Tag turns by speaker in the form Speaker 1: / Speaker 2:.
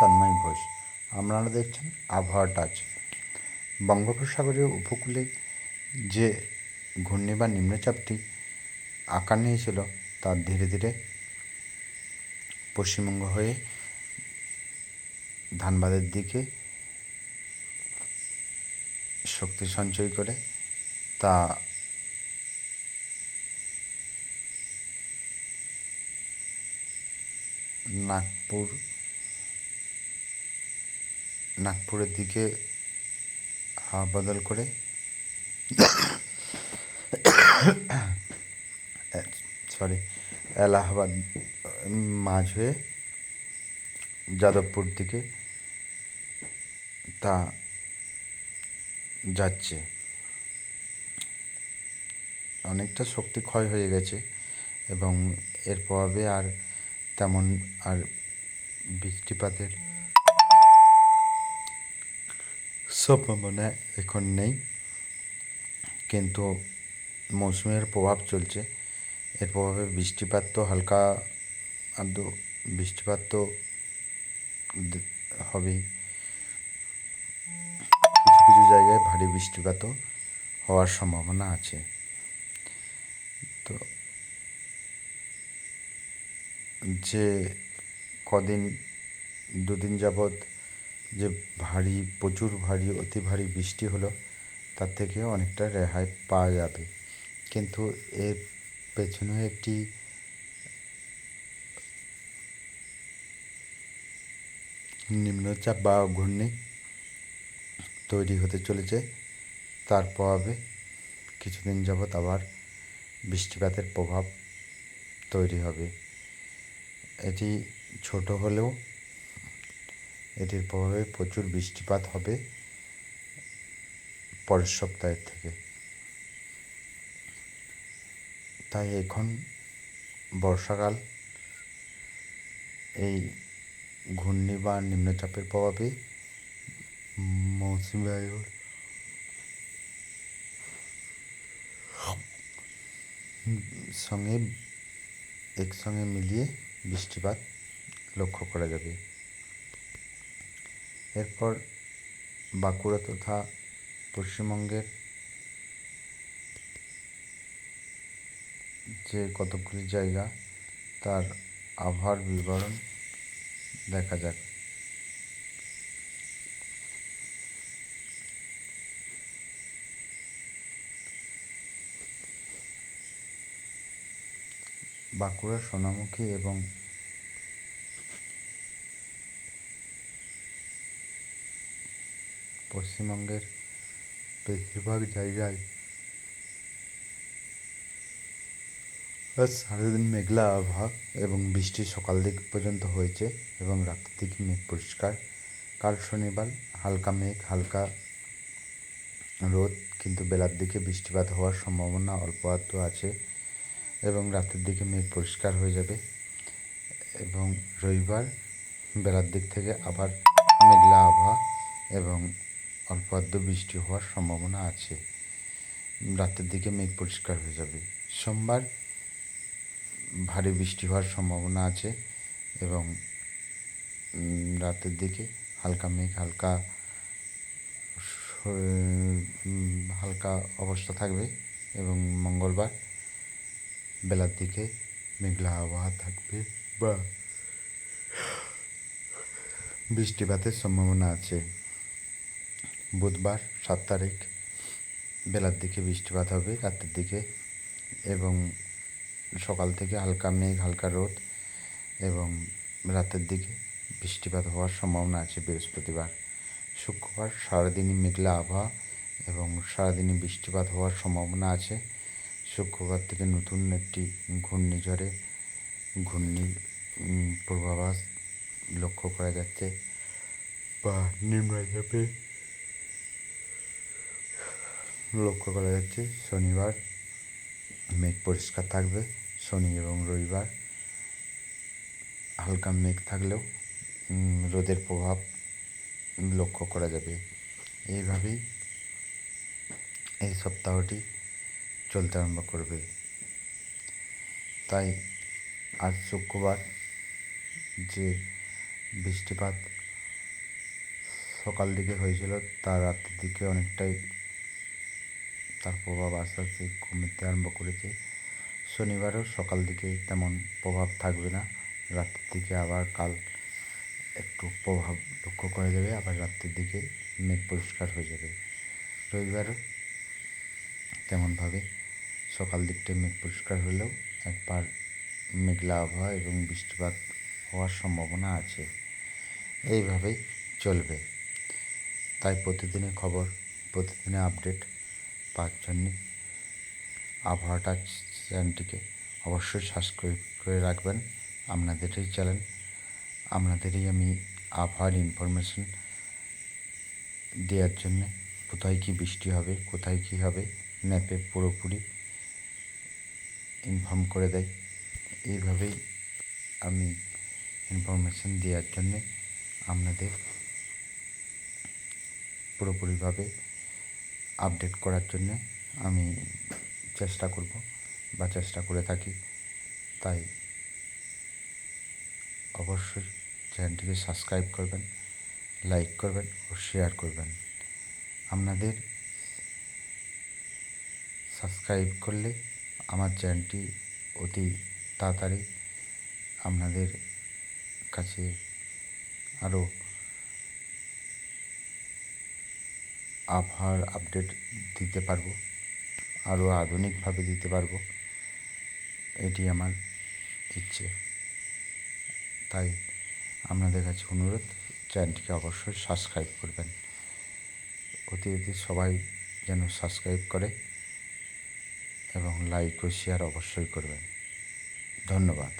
Speaker 1: তন্ময় ঘোষ। আপনারা দেখছেন আবহাওয়া টাচ। বঙ্গোপসাগরের উপকূলে যে ঘূর্ণি বা নিম্নচাপটি আকার নিয়েছিল, তা ধীরে ধীরে পশ্চিমবঙ্গ হয়ে ধানবাদের দিকে শক্তি সঞ্চয় করে, তা নাগপুর নাগপুরের দিকে হাওয়া বদল করে সরি, এলাহাবাদ, মাঝ হয়ে যাদবপুর দিকে তা যাচ্ছে। অনেকটা শক্তি ক্ষয় হয়ে গেছে এবং এর প্রভাবে আর তেমন আর বৃষ্টিপাতের সম্ভাবনা এখন নেই। কিন্তু মৌসুমের প্রভাব চলছে। এর প্রভাবে বৃষ্টিপাত তো হালকা আধটু বৃষ্টিপাত তো হবেই। কিছু কিছু জায়গায় ভারী বৃষ্টিপাতও হওয়ার সম্ভাবনা আছে। তো যে কদিন, দুদিন যাবৎ যে ভারী, প্রচুর ভারী, অতি ভারী বৃষ্টি হলো, তার থেকে অনেকটা রেহাই পাওয়া যাবে। কিন্তু এর পেছনে একটি নিম্নচাপ বা ঘূর্ণি তৈরি হতে চলেছে। তার প্রভাবে কিছুদিন যাবৎ আবার বৃষ্টিপাতের প্রভাব তৈরি হবে। এটি ছোট হলেও এটির প্রভাবে প্রচুর বৃষ্টিপাত হবে পরের সপ্তাহের থেকে। তাই এখন বর্ষাকাল, এই ঘূর্ণি বা নিম্নচাপের প্রভাবে মৌসুমি বায়ুর সঙ্গে একসঙ্গে মিলিয়ে বৃষ্টিপাত লক্ষ্য করা যাবে। এরপর বাঁকুড়া তথা পশ্চিমবঙ্গের যে কতগুলি জায়গা, তার আবহাওয়ার বিবরণ দেখা যাক। বাঁকুড়া সোনামুখী এবং পশ্চিমবঙ্গের বেশিরভাগ জায়গায় আজ সারাদিন মেঘলা আবহাওয়া এবং বৃষ্টি সকাল দিক পর্যন্ত হয়েছে এবং রাতের দিকে মেঘ পরিষ্কার। কাল শনিবার হালকা মেঘ, হালকা রোদ, কিন্তু বেলার দিকে বৃষ্টিপাত হওয়ার সম্ভাবনা অল্প আধটু আছে এবং রাতের দিকে মেঘ পরিষ্কার হয়ে যাবে এবং রবিবার বেলার দিক থেকে আবার মেঘলা আবহাওয়া এবং অল্প আধটু বৃষ্টি হওয়ার সম্ভাবনা আছে। রাতের দিকে মেঘ পরিষ্কার হয়ে যাবে। সোমবার ভারী বৃষ্টি হওয়ার সম্ভাবনা আছে এবং রাতের দিকে হালকা মেঘ, হালকা হালকা অবস্থা থাকবে এবং মঙ্গলবার বেলার দিকে মেঘলা আবহাওয়া থাকবে বা বৃষ্টিপাতের সম্ভাবনা আছে। বুধবার সাত তারিখ। বেলার দিকে বৃষ্টিপাত হবে রাতের দিকে এবং সকাল থেকে হালকা মেঘ, হালকা রোদ এবং রাতের দিকে বৃষ্টিপাত হওয়ার সম্ভাবনা আছে বৃহস্পতিবার। শুক্রবার সারাদিনই মেঘলা আবহাওয়া এবং সারাদিনই বৃষ্টিপাত হওয়ার সম্ভাবনা আছে। শুক্রবার থেকে নতুন একটি ঘূর্ণিঝড়ে ঘূর্ণি পূর্বাভাস লক্ষ্য করা যাচ্ছে। বা নিম্নচাপে লক্ষ্য করা যাচ্ছে, শনিবার, মেঘ পরিষ্কার থাকবে, শনি এবং রবিবার। হালকা মেঘ থাকলেও রোদের প্রভাব লক্ষ্য করা যাবে। এইভাবেই এই সপ্তাহটি চলতে আরম্ভ করবে। তাই আজ শুক্রবার যে বৃষ্টিপাত সকাল দিকে হয়েছিল তার রাতের দিকে অনেকটাই তার প্রভাব আস্তে আস্তে কমতে আরম্ভ করেছে। শনিবারও সকাল দিকে তেমন প্রভাব থাকবে না। রাতের দিকে আবার কাল একটু প্রভাব লক্ষ্য করা যাবে, আবার রাত্রের দিকে মেঘ পরিষ্কার হয়ে যাবে। রবিবারও তেমনভাবে সকাল দিকটায় মেঘ পরিষ্কার হলেও একবার মেঘলা আবহাওয়া এবং বৃষ্টিপাত হওয়ার সম্ভাবনা আছে। এইভাবেই চলবে। তাই প্রতিদিনের খবর, প্রতিদিনের আপডেট পাওয়ার জন্যে আবহাওয়াটা চ্যানেলটিকে অবশ্যই সাবস্ক্রাইব করে রাখবেন। আপনাদেরই চ্যানেল আপনাদেরই আমি আবহাওয়ার ইনফরমেশন দেওয়ার জন্যে কোথায় কী বৃষ্টি হবে, কোথায় কী হবে ম্যাপে পুরোপুরি ইনফর্ম করে দেয়। এইভাবেই আমি ইনফরমেশন দেওয়ার জন্যে আপনাদের পুরোপুরিভাবে আপডেট করার জন্যে আমি চেষ্টা করব বা চেষ্টা করে থাকি। তাই অবশ্যই চ্যানেলটিকে সাবস্ক্রাইব করবেন লাইক করবেন ও শেয়ার করবেন। আপনাদের সাবস্ক্রাইব করলে আমার চ্যানেলটি অতি তাড়াতাড়ি আপনাদের কাছে আরও আবহাওয়ার আপডেট দিতে পারব, আরও আধুনিকভাবে দিতে পারব, এটি আমার ইচ্ছে। তাই আপনাদের কাছে অনুরোধ, চ্যানেলটিকে অবশ্যই সাবস্ক্রাইব করবেন। অতি অতি সবাই যেন সাবস্ক্রাইব করে এবং লাইক ও শেয়ার অবশ্যই করবেন। ধন্যবাদ।